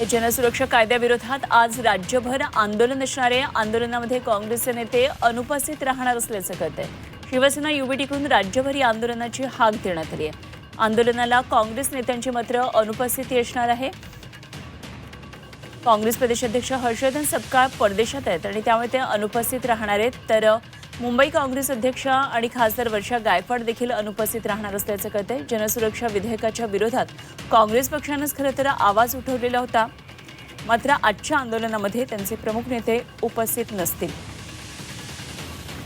हे जनसुरक्षा कायद्याविरोधात आज राज्यभर आंदोलन असणार आहे. आंदोलनामध्ये काँग्रेसचे नेते अनुपस्थित राहणार असल्याचं कळतंय शिवसेना युबीटीकडून राज्यभर या आंदोलनाची हाक देण्यात आली आहे. आंदोलनाला काँग्रेस नेत्यांची मात्र अनुपस्थिती असणार आहे. काँग्रेस प्रदेशाध्यक्ष हर्षवर्धन सपकाळ परदेशात आहेत आणि त्यामुळे ते अनुपस्थित राहणार आहेत. तर मुंबई काँग्रेस अध्यक्ष आणि खासदार वर्षा गायकवाड देखील अनुपस्थित राहणार असल्याचं कळतंय. जनसुरक्षा विधेयकाच्या विरोधात काँग्रेस पक्षानंच खरं तर आवाज उठवलेला होता. मात्र आजच्या आंदोलनामध्ये त्यांचे प्रमुख नेते उपस्थित नसतील.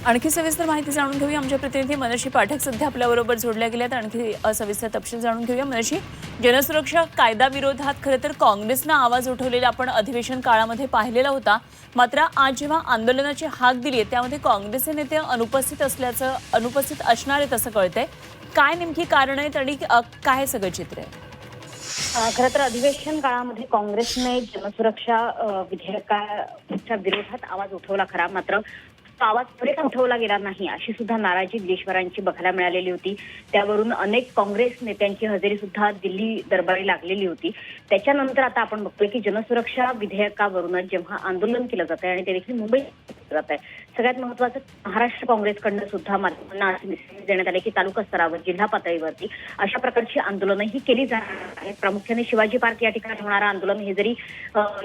आणखी सविस्तर माहिती जाणून घेऊया. आमच्या प्रतिनिधी मनशी पाठक सध्या आपल्याबरोबर जोडल्या गेल्यात. आणखी सविस्तर तपशील जाणून घेऊया. मनशी जनसुरक्षा कायदा विरोधात खरं तर काँग्रेसनं आवाज उठवलेला आपण अधिवेशन काळामध्ये पाहिलेला होता. मात्र आज जेव्हा आंदोलनाची हाक दिली आहे त्यामध्ये काँग्रेसचे नेते अनुपस्थित असल्याचं अनुपस्थित असणार आहेत असं कळतंय. काय नेमकी कारण आहेत आणि काय सगळं चित्र आहे? खरं तर अधिवेशन काळामध्ये काँग्रेसने जनसुरक्षा विधेयकाच्या विरोधात आवाज उठवला खरा. मात्र तो आवाज त्वरित उठवला गेला नाही अशी सुद्धा नाराजी देशभरांची बघायला मिळालेली होती. त्यावरून अनेक काँग्रेस नेत्यांची हजेरी सुद्धा दिल्ली दरबारी लागलेली होती. त्याच्यानंतर आता आपण बघतोय की जनसुरक्षा विधेयकावरूनच जेव्हा आंदोलन केलं जात आहे आणि ते देखील मुंबई जात आहे. सगळ्यात महत्वाचं महाराष्ट्र काँग्रेसकडनं सुद्धा माध्यमांना असे मेसेज देण्यात आले की तालुका स्तरावर जिल्हा पातळीवरती अशा प्रकारची आंदोलनं ही केली जाणार आहेत प्रामुख्याने शिवाजी पार्क या ठिकाणी होणारं आंदोलन हे जरी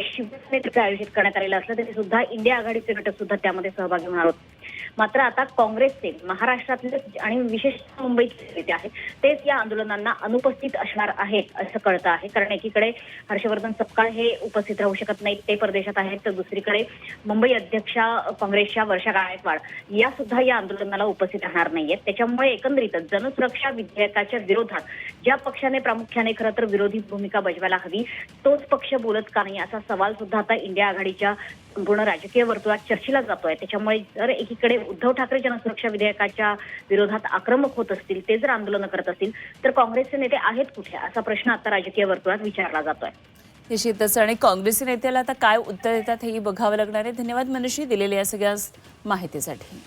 शिवसेनेतर्फे आयोजित करण्यात आलेलं असलं तरी सुद्धा इंडिया आघाडीचे घटक सुद्धा त्यामध्ये सहभागी होणार होते. मात्र आता काँग्रेसचे महाराष्ट्रातले आणि विशेषतः मुंबईचे नेते आहेत तेच या आंदोलनांना अनुपस्थित असणार आहेत असं कळतं आहे. कारण एकीकडे हर्षवर्धन सपकाळ हे उपस्थित राहू शकत नाहीत ते परदेशात आहेत तर दुसरीकडे मुंबई अध्यक्षा काँग्रेसच्या वर्षा गायकवाड या सुद्धा या आंदोलनाला उपस्थित राहणार नाहीयेत. त्याच्यामुळे एकंदरीतच जनसुरक्षा विधेयकाच्या विरोधात ज्या पक्षाने प्रामुख्याने खरं तर विरोधी भूमिका बजवायला हवी तोच पक्ष बोलत का नाही असा सवाल सुद्धा आता इंडिया आघाडीच्या संपूर्ण राजकीय वर्तुळात चर्चेला जातोय त्याच्यामुळे जर एकीकडे उद्धव ठाकरे जनसुरक्षा विधेयकाच्या विरोधात आक्रमक होत असतील ते जर आंदोलन करत असतील तर काँग्रेसचे नेते आहेत कुठे? असा प्रश्न आता राजकीय वर्तुळात विचारला जातोय निश्चितच. आणि काँग्रेसी नेत्याला आता काय उत्तर देतात हेही बघावं लागणार आहे. धन्यवाद मनुष्य दिलेल्या या सगळ्या माहितीसाठी.